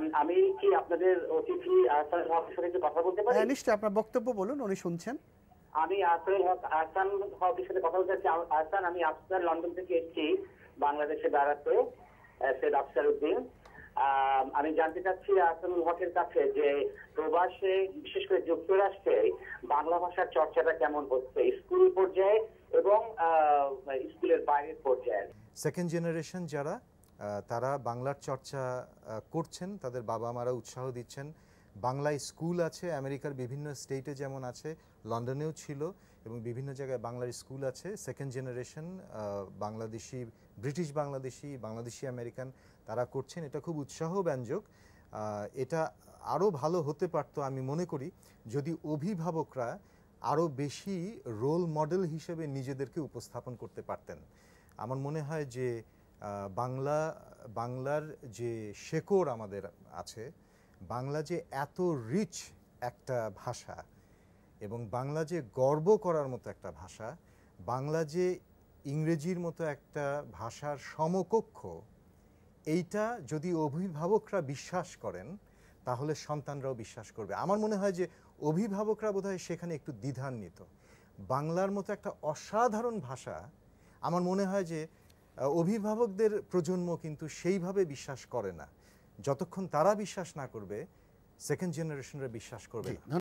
আম- কি আপনাদের অতিথি আহসান হকের সাথে একটু কথা বলতে পারি? হ্যাঁ নিশ্চয়ই আপনার বক্তব্য বলুন উনি শুনছেন। আমি আসল হক আহসান হকের সাথে কথা বলতে চাচ্ছি। আহসান আমি আফসার লন্ডন থেকে এসেছি বাংলাদেশে বেড়াতে সৈয়দ আফসার উদ্দিন। আহ, আমি জানতে চাচ্ছি আহসানুল হকের কাছে যে প্রবাসে বিশেষ করে যুক্তরাষ্ট্রে বাংলা ভাষার চর্চাটা কেমন হচ্ছে? স্কুল পর্যায়ে এবং আহ, স্কুলের বাইরের পর্যায়ে। সেকেন্ড জেনারেশন যারা তারা বাংলার চর্চা করছেন তাদের বাবা মারা উৎসাহ দিচ্ছেন। বাংলায় স্কুল আছে আমেরিকার বিভিন্ন স্টেটে যেমন আছে লন্ডনেও ছিল এবং বিভিন্ন জায়গায় বাংলার স্কুল আছে। Second generation Bangladeshi British Bangladeshi Bangladeshi American তারা করছেন। এটা খুব উৎসাহব্যঞ্জক। আহ, এটা আরও ভালো হতে পারতো আমি মনে করি যদি অভিভাবকরা আরও বেশি রোল মডেল হিসেবে নিজেদেরকে উপস্থাপন করতে পারতেন। আমার মনে হয় যে বাংলা, বাংলার যে শেকড় আমাদের আছে, বাংলা যে এত রিচ একটা ভাষা এবং বাংলা যে গর্ব করার মতো একটা ভাষা, বাংলা যে ইংরেজির মতো একটা ভাষার সমকক্ষ, এইটা যদি অভিভাবকরা বিশ্বাস করেন, তাহলে সন্তানরাও বিশ্বাস করবে। আমার মনে হয় যে অভিভাবকরা বোধহয় সেখানে একটু দ্বিধান্বিত। বাংলার মতো একটা অসাধারণ ভাষা, আমার মনে হয় যে অভিভাবকদের প্রজন্ম কিন্তু সেইভাবে বিশ্বাস করে না। যতক্ষণ তারা বিশ্বাস না করবে সেকেন্ড জেনারেশনরা বিশ্বাস করবে না।